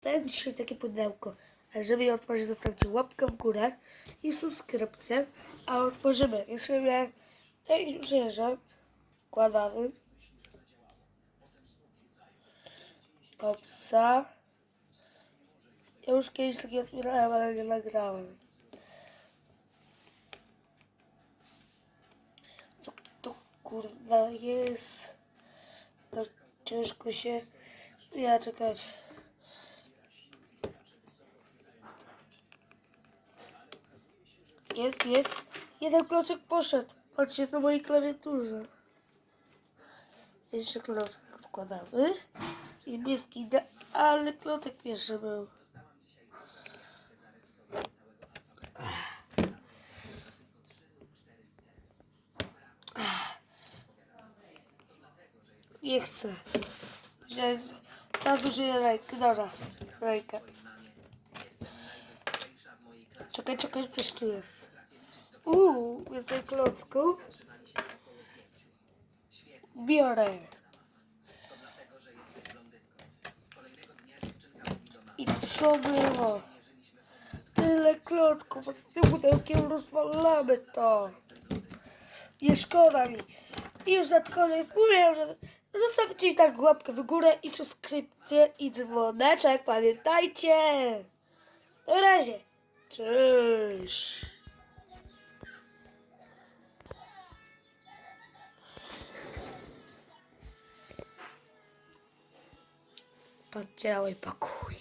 Dostałem dzisiaj takie pudełko. A żeby je otworzyć, zostawcie łapkę w górę i subskrypcję. A otworzymy. Jeszcze tak już przyjeżdża. Wkładamy. Opsa. Ja już kiedyś takie otwierałem, ale nie nagrałem. Co to kurwa jest? Tak ciężko się... Ja czekać. Jest, jest. Jeden kloczek poszedł. Patrzcie na mojej klawiaturze. Jeszcze klocek odkładamy. Niebieski, ale klocek pierwszy był. Nie chcę. Że teraz użyję rękę. Dobra, rękę. Czekaj, czekaj, coś tu jest. Uuu, więcej klocków. Biorę. I co było? Tyle klocków, z tym pudełkiem rozwalamy to. Nie szkoda mi. I już na koniec mówię, że zostawcie i tak łapkę w górę i subskrypcję i dzwoneczek, pamiętajcie. Na razie. Cześć. Poddziałaj pokój.